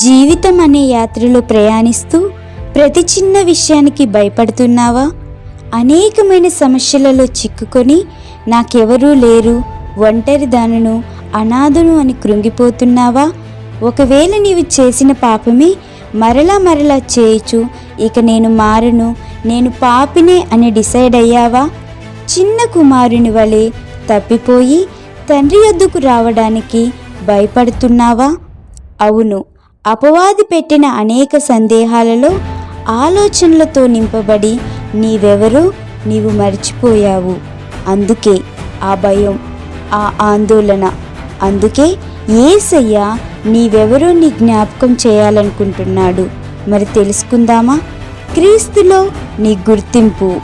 జీవితం అనే యాత్రలో ప్రయాణిస్తూ ప్రతి చిన్న విషయానికి భయపడుతున్నావా? అనేకమైన సమస్యలలో చిక్కుకొని నాకెవరూ లేరు ఒంటరి దానను అనాథను అని కృంగిపోతున్నావా? ఒకవేళ నీవు చేసిన పాపమే మరలా మరలా చేయుచు ఇక నేను మారను నేను పాపినే అని డిసైడ్ అయ్యావా? చిన్న కుమారుని వలె తప్పిపోయి తండ్రి వద్దకు రావడానికి భయపడుతున్నావా? అవును అపవాది పెట్టిన అనేక సందేహాలలో ఆలోచనలతో నింపబడి నీవెవరో నీవు మర్చిపోయావు. అందుకే ఆ భయం ఆ ఆందోళన అందుకే ఏసయ్య నీవెవరో నీ జ్ఞాపకం చేయాలనుకుంటున్నాడు. మరి తెలుసుకుందామా? క్రీస్తులో నీ గుర్తింపు.